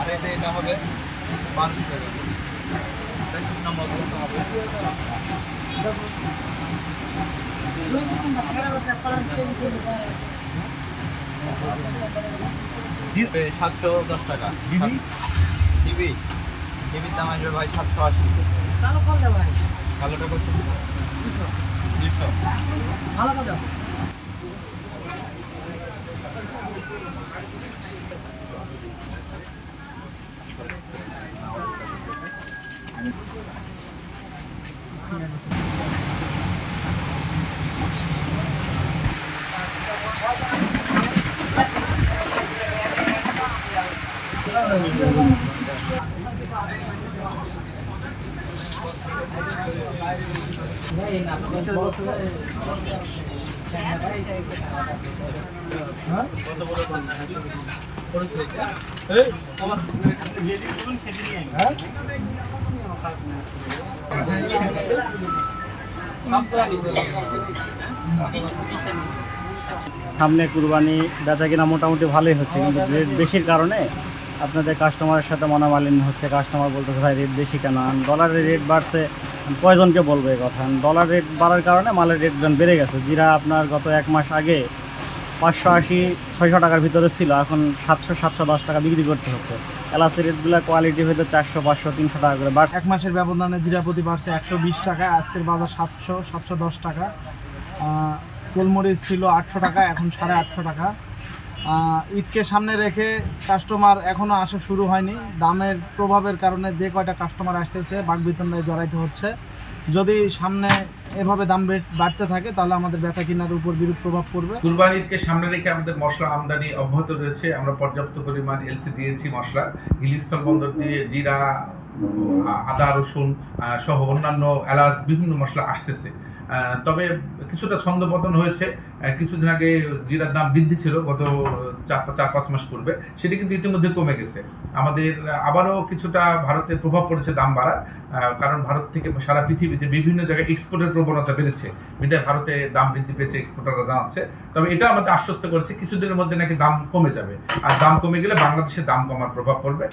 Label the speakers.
Speaker 1: আর এটা এটা হবে বারোশো টাকা। নম্বর হবে সাতশো দশ টাকা
Speaker 2: দিবি?
Speaker 1: টিভি টিভির দাম আসবে ভাই সাতশো আশি। কালোটা কত? দুশো। খরচ হয়েছে
Speaker 2: সামনে কুরবানি বেচা কিনা মোটামুটি ভালোই হচ্ছে কিন্তু রেট বেশির কারণে আপনাদের কাস্টমারের সাথে মনোমালিন্য হচ্ছে কাস্টমার বলতেছে, ভাই রেট বেশি কেন? ডলারের রেট বাড়ছে, কয়জনকে বলব এই কথা? ডলার রেট বাড়ার কারণে মালের রেট বেড়ে গেছে। জিরা আপনার গত এক মাস আগে পাঁচশো আশি, ছয়শো টাকার ভিতরে ছিল, এখন সাতশো সাতশো দশ টাকা বিক্রি করতে হচ্ছে। এলাচি রেটগুলো কোয়ালিটি হয়তো চারশো, পাঁচশো, তিনশো টাকা করে বাড়ছে।
Speaker 3: এক মাসের ব্যবধানে জিরাপতি বাড়ছে একশো বিশ টাকা, আজকের বাজার সাতশো সাতশো দশ টাকা। গোলমরিচ ছিল আটশো টাকা, এখন সাড়ে আটশো টাকা। ঈদকে সামনে রেখে কাস্টমার এখনও আসা শুরু হয়নি। দামের প্রভাবের কারণে যে কয়টা কাস্টমার আসতেছে বাগবিতন্ডায় জড়াইতে হচ্ছে। যদি সামনে এভাবে দাম বাড়তে থাকে, তাহলে আমাদের বেচা কেনার উপর বিরূপ প্রভাব পড়বে।
Speaker 4: কুরবানি ঈদকে সামনে রেখে আমাদের মশলা আমদানি অব্যাহত রয়েছে। আমরা পর্যাপ্ত পরিমাণ এলসি দিয়েছি মশলা। হিলিস্থল বন্দর দিয়ে জিরা, আদা, রসুন সহ অন্যান্য এলাচ বিভিন্ন মশলা আসতেছে। তবে কিছুটা ছন্দপতন হয়েছে। কিছুদিন আগে জিরার দাম বৃদ্ধি ছিল, গত চার চার পাঁচ মাস পূর্বে। সেটি কিন্তু ইতিমধ্যে কমে গেছে। আমাদের আবারও কিছুটা ভারতে প্রভাব পড়েছে দাম বাড়ার কারণ ভারত থেকে সারা পৃথিবীতে বিভিন্ন জায়গায় এক্সপোর্টের প্রবণতা বেড়েছে। বিদায় ভারতে দাম বৃদ্ধি পেয়েছে এক্সপোর্টাররা জানাচ্ছে। তবে এটা আমাদের আশ্বস্ত করেছে, কিছুদিনের মধ্যে নাকি দাম কমে যাবে। আর দাম কমে গেলে বাংলাদেশে দাম কমার প্রভাব পড়বে।